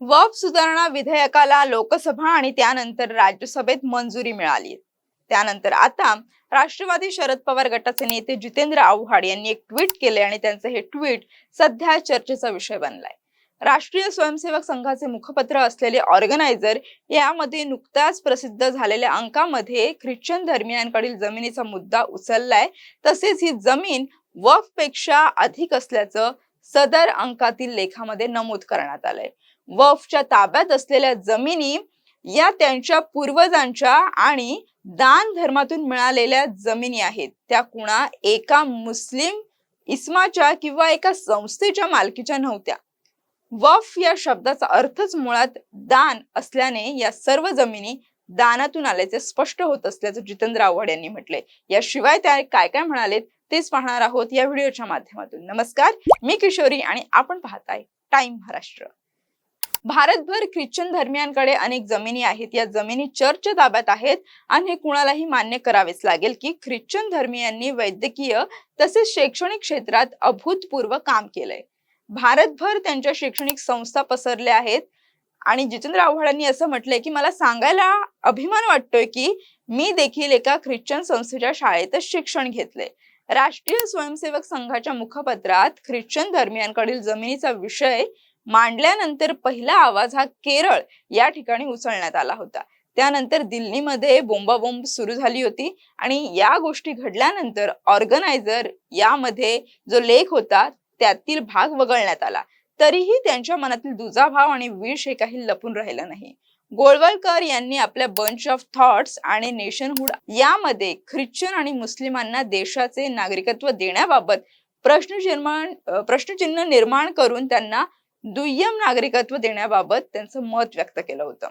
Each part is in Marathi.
वफ सुधारणा विधेयकाला लोकसभा आणि त्यानंतर राज्यसभेत मंजुरी मिळाली. त्यानंतर आता राष्ट्रवादी शरद पवार गटाचे नेते जितेंद्र आव्हाड यांनी एक ट्विट केले आणि त्यांचं हे ट्विट सध्या चर्चेचा विषय बनलाय. राष्ट्रीय स्वयंसेवक संघाचे मुखपत्र असलेले ऑर्गनायझर यामध्ये नुकताच प्रसिद्ध झालेल्या अंकामध्ये ख्रिश्चन धर्मियांकडील जमिनीचा मुद्दा उचललाय. तसेच ही जमीन वफपेक्षा अधिक असल्याचं सदर अंकातील लेखामध्ये नमूद करण्यात आलंय. वफच्या ताब्यात असलेल्या जमिनी या त्यांच्या पूर्वजांच्या आणि दान धर्मातून मिळालेल्या जमिनी आहेत. त्या कुणा? एका मुस्लिम इस्माच्या किंवा एका संस्थेच्या मालकीच्या नव्हत्या. वफ या शब्दाचा अर्थच मुळात दान असल्याने या सर्व जमिनी दानातून आल्याचे स्पष्ट होत असल्याचं जितेंद्र आव्हाड यांनी म्हटले याशिवाय त्या काय काय म्हणालेत? तेच पाहणार आहोत या व्हिडिओच्या माध्यमातून. नमस्कार मी किशोरी आणि आपण पाहताय टाइम महाराष्ट्र. भारतभर ख्रिश्चन धर्मियांकडे अनेक जमिनी आहेत. या जमिनी चर्च ताब्यात आहेत आणि हे कुणालाही मान्य करावेच लागेल की ख्रिश्चन धर्मियांनी वैद्यकीय तसेच शैक्षणिक क्षेत्रात अभूतपूर्व काम केलंय. भारतभर त्यांच्या शैक्षणिक संस्था पसरल्या आहेत आणि जितेंद्र आव्हाडांनी असं म्हटलंय की मला सांगायला अभिमान वाटतोय की मी देखील एका ख्रिश्चन संस्थेच्या शाळेतच शिक्षण घेतले राष्ट्रीय स्वयंसेवक संघाच्या मुखपत्रात ख्रिश्चन धर्मियांकडील जमिनीचा विषय मांडल्यानंतर पहिला आवाज हा केरळ या ठिकाणी उचलण्यात आला होता. त्यानंतर दिल्लीमध्ये बोंबाबोंब सुरू झाली होती आणि या गोष्टी घडल्यानंतर ऑर्गनायझर यामध्ये जो लेख होता त्यातील भाग वगळण्यात आला. तरीही त्यांच्या मनातील दुजाभाव आणि विष हे काही लपून राहिलं नाही. गोळवलकर यांनी आपल्या बंच ऑफ थॉट्स आणि नेशनहुड यामध्ये ख्रिश्चन आणि मुस्लिमांना देशाचे नागरिकत्व देण्याबाबत प्रश्न निर्माण प्रश्नचिन्ह निर्माण करून त्यांना दुय्यम नागरिकत्व देण्याबाबत त्यांचं मत व्यक्त केलं होतं.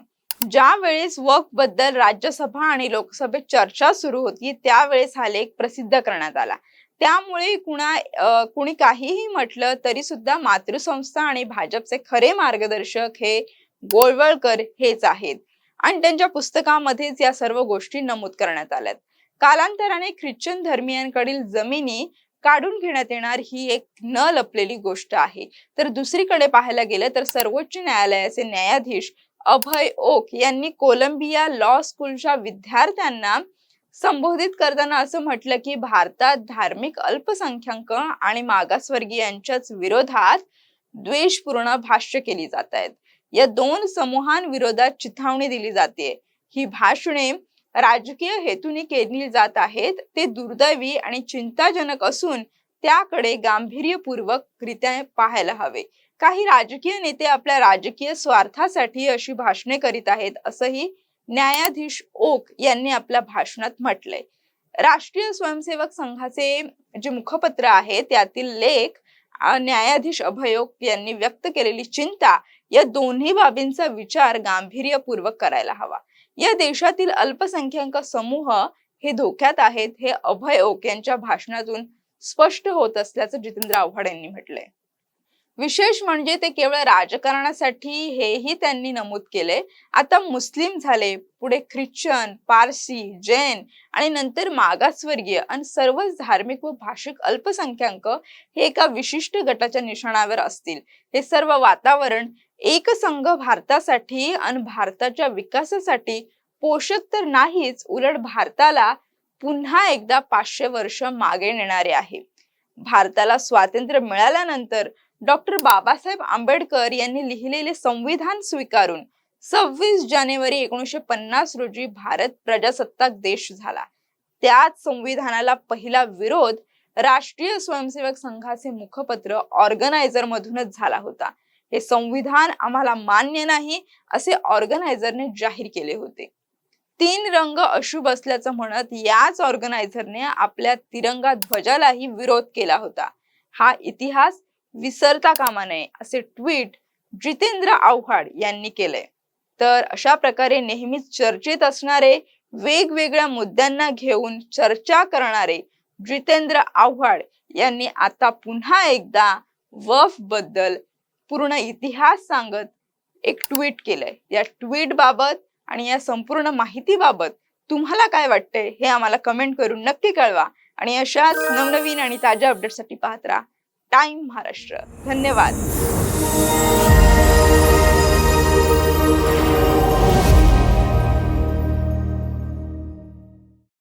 ज्या वेळेस वकबद्दल राज्यसभा आणि लोकसभेत चर्चा सुरू होती त्यावेळेस हा लेख प्रसिद्ध करण्यात आला. त्यामुळे कुणा कुणी काहीही म्हटलं तरी सुद्धा मातृसंस्था आणि भाजपचे खरे मार्गदर्शक हे गोळवळकर हेच आहेत. आणि त्यांच्या पुस्तकामध्येच या सर्व गोष्टी नमूद करण्यात आल्यात. कालांतराने ख्रिश्चन धर्मियांकडील जमिनी काढून घेण्यात येणार ही एक न लपलेली गोष्ट आहे. तर दुसरीकडे पाहायला गेलं तर सर्वोच्च न्यायालयाचे न्यायाधीश अभय ओक यांनी कोलंबिया लॉ स्कूलच्या विद्यार्थ्यांना संबोधित करताना असं म्हटलं की भारतात धार्मिक अल्पसंख्याक आणि मागासवर्गीयांच्याच विरोधात द्वेषपूर्ण भाष्य केली जात आहेत. या दोन समूहांविरोधात चिथावणी दिली जाते. ही भाषणे राजकीय हेतूने केली जात आहेत. ते दुर्दैवी आणि चिंताजनक असून त्याकडे गांभीर्यपूर्वक रित्या पाहायला हवे. काही राजकीय नेते आपल्या राजकीय स्वार्थासाठी अशी भाषणे करीत आहेत असंही न्यायाधीश ओक यांनी आपल्या भाषणात म्हटलंय. राष्ट्रीय स्वयंसेवक संघाचे जे मुखपत्र आहे त्यातील लेख न्यायाधीश अभयोक यांनी व्यक्त केलेली चिंता या दोन्ही बाबींचा विचार गांभीर्यपूर्वक करायला हवा. या देशातील अल्पसंख्याक समूह हे धोक्यात आहेत हे अभय ओक यांच्या भाषणातून स्पष्ट होत असल्याचं जितेंद्र आव्हाड यांनी म्हटलंय. विशेष म्हणजे ते केवळ राजकारणासाठी हेही त्यांनी नमूद केले. आता मुस्लिम झाले पुढे ख्रिश्चन पारसी जैन आणि नंतर मागासवर्गीय आणि सर्वच धार्मिक व भाषिक अल्पसंख्याक हे एका विशिष्ट गटाच्या निशाणावर असतील. हे सर्व वातावरण एकसंघ भारतासाठी आणि भारताच्या विकासासाठी पोषक तर नाहीच उलट भारताला पुन्हा एकदा पाचशे वर्ष मागे नेणारे आहे. भारताला स्वातंत्र्य मिळाल्यानंतर डॉक्टर बाबासाहेब आंबेडकर यांनी लिहिलेले संविधान स्वीकारून सव्वीस जानेवारी एकोणीशे पन्नास रोजी भारत प्रजासत्ताक देश झाला. त्याच संविधानाला पहिला विरोध राष्ट्रीय स्वयंसेवक संघाचे मुखपत्र ऑर्गनायझर मधूनच झाला होता. हे संविधान आम्हाला मान्य नाही असे ऑर्गनायझरने जाहीर केले होते. तीन रंग अशुभ असल्याचं म्हणत याच ऑर्गनायझरने आपल्या तिरंगा ध्वजालाही विरोध केला होता. हा इतिहास विसरता कामा नये असे ट्विट जितेंद्र आव्हाड यांनी केले तर अशा प्रकारे नेहमीच चर्चेत असणारे वेगवेगळ्या मुद्द्यांना घेऊन चर्चा करणारे जितेंद्र आव्हाड यांनी आता पुन्हा एकदा वफबद्दल पूर्ण इतिहास सांगत एक ट्विट केलंय. या ट्विट बाबत आणि या संपूर्ण माहितीबाबत तुम्हाला काय वाटतंय हे आम्हाला कमेंट करून नक्की कळवा. आणि अशाच नवनवीन आणि ताज्या अपडेटसाठी पाहत राहा. टाइम महाराष्ट्र. धन्यवाद.